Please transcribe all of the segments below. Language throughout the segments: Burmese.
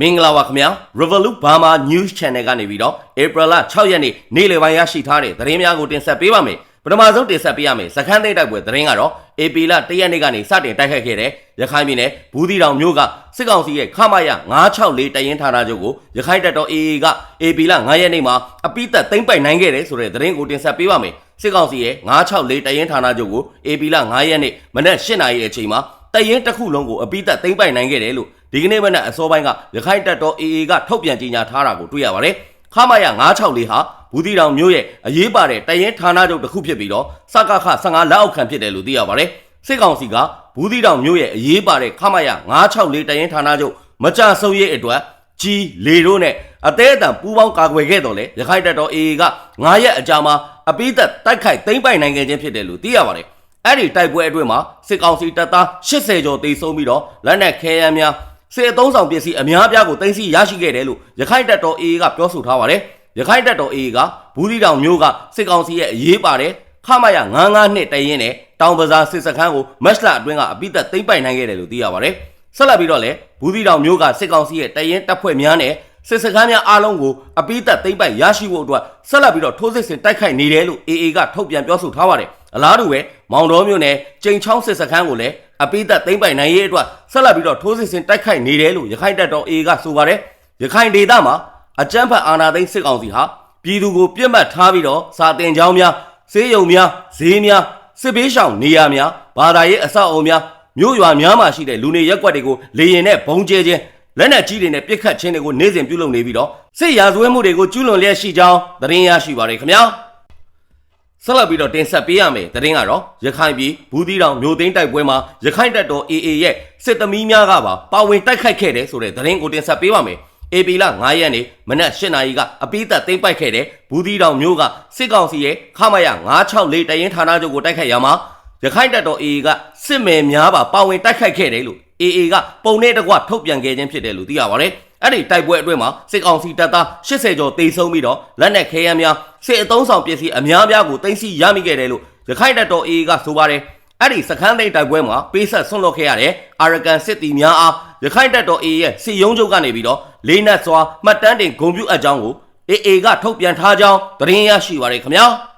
မင်္ဂလာပါခင်ဗျာ Revolut Burma News Channel ကနေပြီးတော့ April 6ရက်နေ့နေ့လယ်ပိုင်းရရှိထားတဲ့သတင်းများကိုတင်ဆက်ပေးပါမယ်ပထမဆုံးတင်ဆက်ပေးရမယ်စခန်းသိမ်းတိုက်ပွဲသတင်းကတော့ April 1ရက်နေ့ကနေစတင်တိုက်ခိုက်ခဲ့တဲ့ရခိုင်ပြည်နယ်ဘူးသီးတောင်မြို့ကစစ်ကောင်စီရဲ့ခမာရ964တရင်ဌာနချုပ်ကိုရခိုင်တပ်တော် AA က April 9ရက်နေ့မှာအပိသက်သိမ်းပိုက်နိုင်ခဲ့တယ်ဆိုတဲ့သတင်းကိုတင်ဆက်ပေးပါမယ်စစ်ကောင်စီရဲ့964တရင်ဌာနချုပ်ကို April 9ရက်နေ့မနက်8:00နာရီအချိန်မှာတရင်တစ်ခုလုံးကိုအပိသက်သိမ်းပိုက်နိုင်ခဲ့တယ်လို့ ဒီကနေ့မနက်အစောပိုင်းကရခိုင်တပ်တော် AA ကထုတ်ပြန်ကြေညာထားတာကိုတွေ့ရပါတယ်။ခမာရ964ဟာဘူးတီတောင်မြို့ရဲ့အရေးပါတဲ့တရင်ဌာနချုပ်တစ်ခုဖြစ်ပြီးတော့စကခ15လက်အောက်ခံဖြစ်တယ်လို့သိရပါတယ်။စစ်ကောင်စီကဘူးတီတောင်မြို့ရဲ့အရေးပါတဲ့ခမာရ964တရင်ဌာနချုပ်မကြဆုံရေးအတွက်ကြီးလေတို့နဲ့အသေးအတန်ပူးပေါင်းကာကွယ်ခဲ့တော်လဲရခိုင်တပ်တော် AA က9ရက်အကြာမှာအပိသက်တိုက်ခိုက်သိမ်းပိုက်နိုင်ခဲ့ခြင်းဖြစ်တယ်လို့သိရပါတယ်။အဲ့ဒီတိုက်ပွဲအတွင်းမှာစစ်ကောင်စီတပ်သား80ကျော်တေဆုံးပြီးတော့လက်နက်ခဲယမ်းများ စစ်အုံဆောင်ပစ္စည်းအများပြားကိုတင်စီရရှိခဲ့တယ်လို့ရခိုင်တပ်တော် AA ကပြောဆိုထားပါတယ်။ရခိုင်တပ်တော် AA ကဘူးသီးတောင်မြို့ကစစ်ကောင်စီရဲ့အရေးပါတဲ့ခမရ99နှစ်တရင်နဲ့တောင်ပဇာစစ်စခန်းကိုမက်စလာအတွင်းကအပိသက်သိမ်းပိုက်နိုင်ခဲ့တယ်လို့သိရပါတယ်။ဆက်လက်ပြီးတော့လည်းဘူးသီးတောင်မြို့ကစစ်ကောင်စီရဲ့တရင်တပ်ဖွဲ့များနဲ့စစ်စခန်းများအားလုံးကိုအပိသက်သိမ်းပိုက်ရရှိဖို့အတွက်ဆက်လက်ပြီးတော့ထိုးစစ်ဆင်တိုက်ခိုက်နေတယ်လို့ AA ကထုတ်ပြန်ပြောဆိုထားပါတယ်။အလားတူပဲမောင်တော်မြို့နယ်ကျိန်ချောင်းစစ်စခန်းကိုလည်း အပိသက်သိမ်းပိုက်နိုင်ရေးအတွက်ဆက်လက်ပြီးတော့ထိုးစစ်ဆင်တိုက်ခိုက်နေတယ်လို့ရခိုင်တပ်တော် AA ကဆိုပါတယ်။ရခိုင်ဒေသမှာအကြမ်းဖက်အာဏာသိမ်းစစ်ကောင်စီဟာပြည်သူကိုပြစ်မှတ်ထားပြီးတော့စာတင်ကြောင်းများစေးရုံများဈေးများစစ်ဘေးရှောင်နေရာများဘာသာရေးအဆောက်အအုံများမြို့ရွာများမှာရှိတဲ့လူနေရက်ကွက်တွေကိုလေရင်နဲ့ဘုံကျဲခြင်းလက်နက်ကြီးတွေနဲ့ပြစ်ခတ်ခြင်းတွေကိုနေ့စဉ်ပြုလုပ်နေပြီးတော့စစ်ရာဇဝဲမှုတွေကိုကျူးလွန်လျက်ရှိကြောင်းသတင်းရရှိပါတယ်ခင်ဗျာ ဆက်လက်ပြီးတော့တင်ဆက်ပေးရမယ်သတင်းကတော့ရခိုင်ပြည်ဘူးသီးတောင်မြို့သိမ်းတိုက်ပွဲမှာရခိုင်တပ်တော် AA ရဲ့စစ်သမီးများကပါပါဝင်တိုက်ခိုက်ခဲ့တယ်ဆိုတဲ့သတင်းကိုတင်ဆက်ပေးပါမယ် AP လ9ရက်နေ့မနက်8နာရီကအပိသက်သိမ်းပိုက်ခဲ့တဲ့ဘူးသီးတောင်မြို့ကစစ်ကောင်စီရဲ့ခမရ964တရင်ဌာနချုပ်ကိုတိုက်ခိုက်ရမှာရခိုင်တပ်တော် AA ကစစ်မယ်များပါပါဝင်တိုက်ခိုက်ခဲ့တယ်လို့ AA ကပုံနဲ့တကွထုတ်ပြန်ခဲ့ခြင်းဖြစ်တယ်လို့သိရပါတယ်။ အဲ့ဒီတိုက်ပွဲအတွင်းမှာစစ်ကောင်စီတပ်သား80ကျော်တေဆုံးပြီးတော့လက်နက်ခဲယမ်းများစစ်အုံဆောင်ပစ္စည်းအများပြားကိုတင်စီရမိခဲ့တယ်လို့ရခိုင်တပ်တော် AA ကဆိုပါတယ်။အဲ့ဒီစခန်းသိမ်းတိုက်ပွဲမှာပေးဆက်ဆွန့်လွတ်ခဲ့ရတဲ့အာရကန်စစ်တီများအားရခိုင်တပ်တော် AA ရဲ့စစ်ရုံးချုပ်ကနေပြီးတော့လေးနက်စွာမှတ်တမ်းတင်ဂုဏ်ပြုအပ်ကြောင်းကို AA ကထုတ်ပြန်ထားကြောင်းသတင်းရရှိပါရခင်ဗျာ။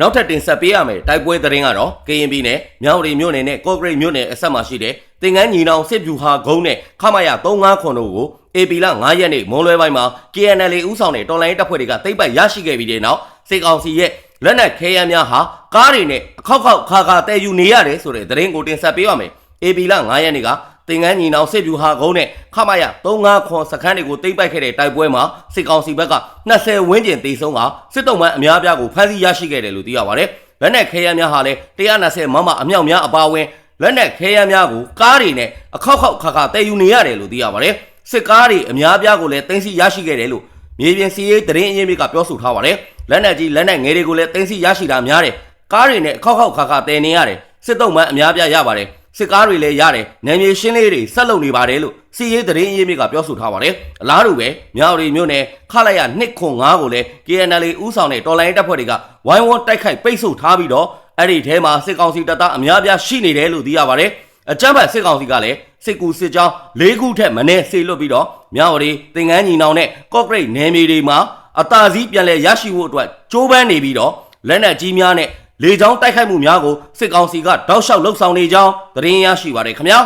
နောက်ထပ်တင်ဆက်ပေးရမယ်တိုက်ပွဲသတင်းကတော့ကရင်ပြည်နယ်မြောက်ရီမြို့နယ်နဲ့ကော့ဂရိတ်မြို့နယ်အဆက်မှာရှိတဲ့တင်ငန်းညီနောင်စစ်ဗျူဟာဂုံးနဲ့ခမရ35ခွန်တို့ကို AP လ9ရက်နေ့မွန်လွဲပိုင်းမှာ KNL ဦးဆောင်တဲ့တော်လိုင်းတပ်ဖွဲ့တွေကတိတ်ပိုက်ရရှိခဲ့ပြီးတဲ့နောက်စစ်ကောင်စီရဲ့လက်နက်ခဲယမ်းများဟာကားတွေနဲ့အခောက်ခောက်ခါခါတည်ယူနေရတယ်ဆိုတဲ့သတင်းကိုတင်ဆက်ပေးပါမယ်။ AP လ9ရက်နေ့က တင်ငန်းညီနောင်စစ်ဗျူဟာကုန်းနဲ့ခမရ35ခွန်စခန်းတွေကိုတိမ့်ပိုက်ခဲ့တဲ့တိုက်ပွဲမှာစစ်ကောင်စီဘက်က20ဝန်းကျင်တေဆုံးကစစ်တုံးမှန်အများပြားကိုဖမ်းဆီးရရှိခဲ့တယ်လို့သိရပါတယ်။လက်နက်ခဲယမ်းများဟာလည်း120မမအမြောက်များအပါအဝင်လက်နက်ခဲယမ်းများကိုကားတွေနဲ့အခောက်ခောက်ခါခါတည်ယူနေရတယ်လို့သိရပါတယ်။စစ်ကားတွေအများပြားကိုလည်းတင်စီရရှိခဲ့တယ်လို့မြေပြင်စီးရေးတရင်အရင်းမြစ်ကပြောဆိုထားပါတယ်။လက်နက်ကြီးလက်နက်ငယ်တွေကိုလည်းတင်စီရရှိတာများတယ်။ကားတွေနဲ့အခောက်ခောက်ခါခါတည်နေရတယ်။စစ်တုံးမှန်အများပြားရပါတယ်။ စစ်ကားတွေလည်းရတယ်နယ်မြေရှင်းလေးတွေဆက်လုပ်နေပါတယ်လို့စီရေးသတင်းအရေးမြစ်ကပြောဆိုထားပါတယ်အလားတူပဲမြောက်ရီမြို့နယ်ခလိုက်ရ2ခွန်9ကိုလည်း KNL ဦးဆောင်တဲ့တော်လိုင်းတပ်ဖွဲ့တွေကဝိုင်းဝန်းတိုက်ခိုက်ပိတ်ဆို့ထားပြီးတော့အဲ့ဒီထဲမှာစစ်ကောင်စီတပ်သားအများပြားရှိနေတယ်လို့သိရပါတယ်အကြမ်းဖက်စစ်ကောင်စီကလည်းစစ်ကူစစ်ကြောင်း၄ခုထက်မနည်းဆေလွတ်ပြီးတော့မြောက်ရီတင်ငန်းညီနောင်နဲ့ကော့ဂရိတ်နယ်မြေတွေမှာအတားစီးပြန်လဲရရှိဖို့အတွက်ကြိုးပမ်းနေပြီးတော့လက်နက်ကြီးများနဲ့ လေကြောင်းတိုက်ခိုက်မှုများကိုစစ်ကောင်စီကတောက်လျှောက်လှုပ်ဆောင်နေကြောင်းသတင်းရရှိပါတယ်ခင်ဗျာ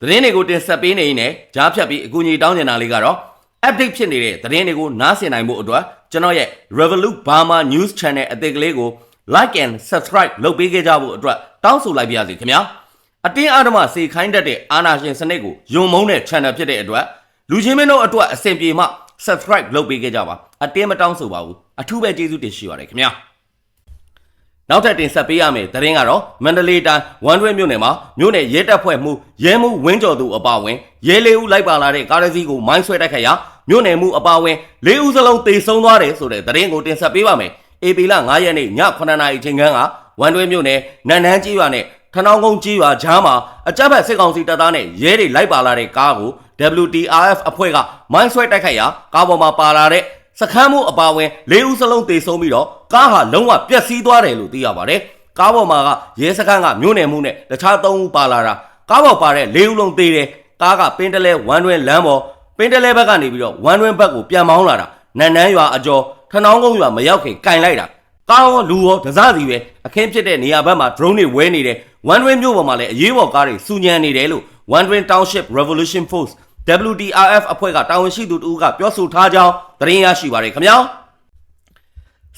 သတင်းတွေကိုတင်ဆက်ပေးနေရင်ကြားဖြတ်ပြီးအကူအညီတောင်းနေတာလေးကတော့ update ဖြစ်နေတဲ့သတင်းတွေကိုနားဆင်နိုင်ဖို့အတွက်ကျွန်တော်ရဲ့ Revolut Burma News Channel အသစ်ကလေးကို like and subscribe လုပ်ပေးခဲ့ကြဖို့အတွက်တောင်းဆိုလိုက်ပါရစေခင်ဗျာအတင်းအဓမ္မစေခိုင်းတတ်တဲ့အာဏာရှင်စနစ်ကိုယုံမုန်းတဲ့ channel ဖြစ်တဲ့အတွက်လူချင်းမင်းတို့အတွက်အဆင်ပြေမှ subscribe လုပ်ပေးခဲ့ကြပါအတင်းမတောင်းဆိုပါဘူးအထူးပဲကျေးဇူးတင်ရှိပါတယ်ခင်ဗျာ နောက်ထပ်တင်ဆက်ပေးရမယ်သတင်းကတော့မန္တလေးတိုင်းဝမ်တွဲမြို့နယ်မှာမြို့နယ်ရဲတပ်ဖွဲ့မှုရဲမှုဝင်းကျော်သူအပါဝင်ရဲလေးဦးလိုက်ပါလာတဲ့ကားတစ်စီးကိုမိုင်းဆွဲတိုက်ခိုက်ရာမြို့နယ်မှုအပါဝင်လေးဦးစလုံးတေဆုံးသွားတယ်ဆိုတဲ့သတင်းကိုတင်ဆက်ပေးပါမယ်။ AP လ9ရက်နေ့ည9:00နာရီချိန်ခန်းကဝမ်တွဲမြို့နယ်နန်နန်းကြီးရွာနဲ့ထနောင်းကုန်းကြီးရွာကြားမှာအကြမ်းဖက်စစ်ကောင်စီတပ်သားနဲ့ရဲတွေလိုက်ပါလာတဲ့ကားကို WTRF အဖွဲ့ကမိုင်းဆွဲတိုက်ခိုက်ရာကားပေါ်မှာပါလာတဲ့ စခန်းမှုအပါဝင်၄ဦးစလုံးတေဆုံးပြီးတော့ကားဟာလုံးဝပျက်စီးသွားတယ်လို့သိရပါတယ်။ကားပေါ်မှာကရဲစခန်းကမြို့နယ်မှုနဲ့တခြား၃ဦးပါလာတာကားပေါ်ပါတဲ့၄ဦးလုံးသေးတယ်ကားကပင်းတလဲဝမ်းတွင်လမ်းပေါ်ပင်းတလဲဘက်ကနေပြီးတော့ဝမ်းတွင်ဘက်ကိုပြန်မောင်းလာတာနန်းနန်းရွာအကျော်ထနောင်းကုန်းရွာမရောက်ခင်ကင်လိုက်တာကားရောလူရောဒဇစီပဲအခင်းဖြစ်တဲ့နေရာဘက်မှာ drone တွေဝဲနေတယ်ဝမ်းတွင်မြို့ပေါ်မှာလည်းအရေးပေါ်ကားတွေစူညံနေတယ်လို့ One Twin Township Revolution Force WTRF အဖွဲ့ကတာဝန်ရှိသူတဦးကပြောဆိုထားကြောင်း သတင်းရရှိပါတယ်ခင်ဗျာ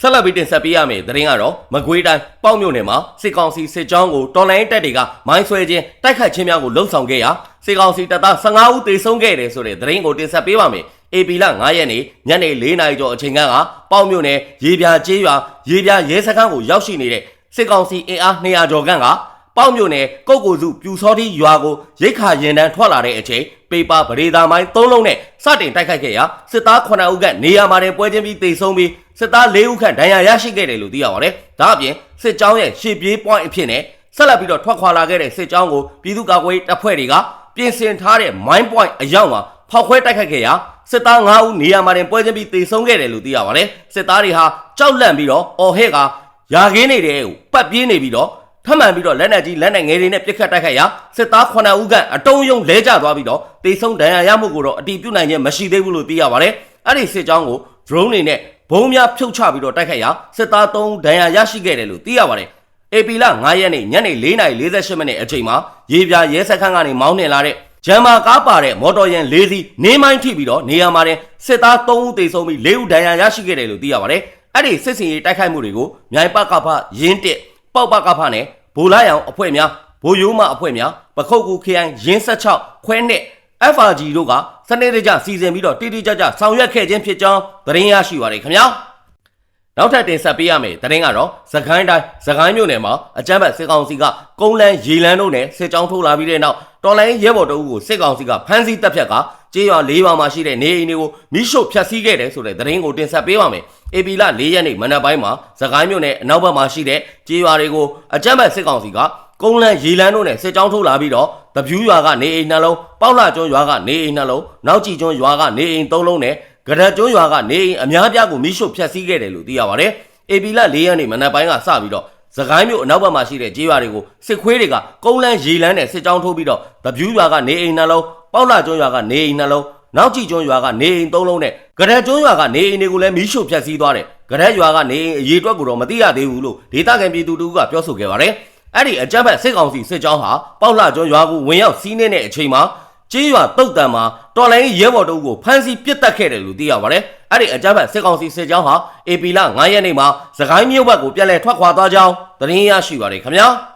ဆက်လက်ပြီးတင်ဆက်ပေးရမယ်သတင်းကတော့မကွေးတိုင်းပေါ့မြို့နယ်မှာစစ်ကောင်စီစစ်ကြောင်းကိုတော်လိုင်းတပ်တွေကမိုင်းဆွဲခြင်းတိုက်ခတ်ခြင်းများကိုလှုံ့ဆော်ခဲ့ရာစစ်ကောင်စီတပ်သား15ဦးသေဆုံးခဲ့တယ်ဆိုတဲ့သတင်းကိုတင်ဆက်ပေးပါမယ်။ AP လ9ရက်နေ့ညနေ4နာရီကျော်အချိန်ကပေါ့မြို့နယ်ရေပြာကျေးရွာရေပြာရဲစခန်းကိုရောက်ရှိနေတဲ့စစ်ကောင်စီအင်အား200ကျော်ခန့်က ပေါ့မြို့နယ်ကုတ်ကိုစုပြူစောတိရွာကိုရိတ်ခါရင်တန်းထွက်လာတဲ့အချိန်ပေပါပရိသာမိုင်း3လုံးနဲ့စတင်တိုက်ခိုက်ခဲ့ရာစစ်သား9ဦးကနေရာမှာတင်ပွဲချင်းပြီးတေဆုံးပြီးစစ်သား4ဦးခန့်ဒဏ်ရာရရှိခဲ့တယ်လို့သိရပါတယ်။ဒါအပြင်စစ်ကြောင်းရဲ့ရှေ့ပြေး point အဖြစ်နဲ့ဆက်လက်ပြီးတော့ထွက်ခွာလာခဲ့တဲ့စစ်ကြောင်းကိုပြည်သူ့ကာကွယ်ရေးတပ်ဖွဲ့တွေကပြင်ဆင်ထားတဲ့ mine point အရောက်မှာဖောက်ခွဲတိုက်ခိုက်ခဲ့ရာစစ်သား9ဦးနေရာမှာတင်ပွဲချင်းပြီးတေဆုံးခဲ့တယ်လို့သိရပါတယ်။စစ်သားတွေဟာကြောက်လန့်ပြီးတော့အော်ဟဲ့ကယာခင်းနေတဲ့ကိုပတ်ပြေးနေပြီးတော့ ထပ်မံပြီးတော့လက်နက်ကြီးလက်နက်ငယ်တွေနဲ့ပစ်ခတ်တိုက်ခိုက်ရာစစ်သား9ဦးကအတုံးယုံလဲကျသွားပြီးတော့တေဆုံးဒဏ်ရာရမှုကိုတော့အတီးပြုတ်နိုင်ခြင်းမရှိသေးဘူးလို့သိရပါတယ်။အဲ့ဒီစစ်ကြောင်းကို drone တွေနဲ့ဘုံများဖြုတ်ချပြီးတော့တိုက်ခိုက်ရာစစ်သား3ဒဏ်ရာရရှိခဲ့တယ်လို့သိရပါတယ်။ AP လ9ရက်နေ့ညနေ4:48မိနစ်အချိန်မှာရေပြာရဲစခန်းကနေမောင်းနှင်လာတဲ့ဂျမ်မာကားပါတဲ့မော်တော်ယာဉ်၄စီးနေမိုင်းထိပြီးတော့နေရာမှာတဲ့စစ်သား3ဦးသေဆုံးပြီး4ဦးဒဏ်ရာရရှိခဲ့တယ်လို့သိရပါတယ်။အဲ့ဒီစစ်စင်ရေးတိုက်ခိုက်မှုတွေကိုမြိုင်ပကဖရင်းတစ် ပေါက်ပကဖနဲ့ဘူလာရောင်အဖွဲ့များဘိုယိုးမအဖွဲ့များပခုတ်ကူခရိုင်ရင်း16ခွဲနှစ် FRG တို့ကစနေတကျစီစဉ်ပြီးတော့တိတိကျကျဆောင်ရွက်ခဲ့ခြင်းဖြစ်ကြောင်းသတင်းရရှိပါတယ်ခင်ဗျာနောက်ထပ်တင်ဆက်ပေးရမယ်သတင်းကတော့သခိုင်းတိုင်းသခိုင်းမြို့နယ်မှာအကြမ်းဖက်စစ်ကောင်စီကကုန်းလန်းရေလန်းတို့နဲ့စစ်ကြောင်းထိုးလာပြီးတဲ့နောက်တော်လိုင်းရဲဘော်တို့ကိုစစ်ကောင်စီကဖမ်းဆီးတပ်ဖြတ်က ကြေးရွာ၄ရွာမှာရှိတဲ့နေအိမ်တွေကိုမိရှို့ဖျက်ဆီးခဲ့တယ်ဆိုတဲ့သတင်းကိုတင်ဆက်ပေးပါမယ်။ AP လ၄ရက်နေ့မနက်ပိုင်းမှာသခိုင်းမြို့နယ်အနောက်ဘက်မှာရှိတဲ့ကြေးရွာတွေကိုအကြမ်းဖက်စစ်ကောင်စီကကုန်းလန်းရေလန်းတို့နဲ့စစ်ကြောင်းထိုးလာပြီးတော့တပြူးရွာကနေအိမ်နှလုံးပေါက်လာကျွန်းရွာကနေအိမ်နှလုံးနောက်ကြည်ကျွန်းရွာကနေအိမ်၃လုံးနဲ့ကြရက်ကျွန်းရွာကနေအိမ်အများပြားကိုမိရှို့ဖျက်ဆီးခဲ့တယ်လို့သိရပါတယ်။ AP လ၄ရက်နေ့မနက်ပိုင်းကစပြီးတော့စကိုင်းမြို့အနောက်ဘက်မှာရှိတဲ့ကြေးရွာတွေကိုစစ်ခွေးတွေကကုန်းလန်းရေလန်းနဲ့စစ်ကြောင်းထိုးပြီးတော့တပြူးရွာကနေအိမ်နှလုံး ပေါက်လာကျွန်းရွာကနေအိမ်နှလုံးနောက်ကြည်ကျွန်းရွာကနေအိမ်၃လုံးနဲ့ကြရက်ကျွန်းရွာကနေအိမ်တွေကိုလည်းမိရှို့ဖျက်ဆီးသွားတယ်ကြရက်ရွာကနေအိမ်အရေးအတွက်ကိုတော့မသိရသေးဘူးလို့ဒေသခံပြည်သူတို့ကပြောဆိုခဲ့ပါတယ်အဲ့ဒီအကြမ်းဖက်စစ်ကောင်စီစစ်ကြောင်းဟာပေါက်လာကျွန်းရွာကိုဝင်ရောက်စီးနှင်းတဲ့အချိန်မှာကြေးရွာတုတ်တံမှာတော်လိုင်းရဲဘော်တို့ကိုဖမ်းဆီးပစ်တက်ခဲ့တယ်လို့သိရပါတယ်။အဲ့ဒီအကြမ်းဖက်စစ်ကောင်စီစစ်ကြောင်းဟာ AP လ9ရက်နေ့မှာသခိုင်းမြို့ဘက်ကိုပြန်လည်ထွက်ခွာသွားကြောင်းသတင်းရရှိပါတယ်ခင်ဗျာ။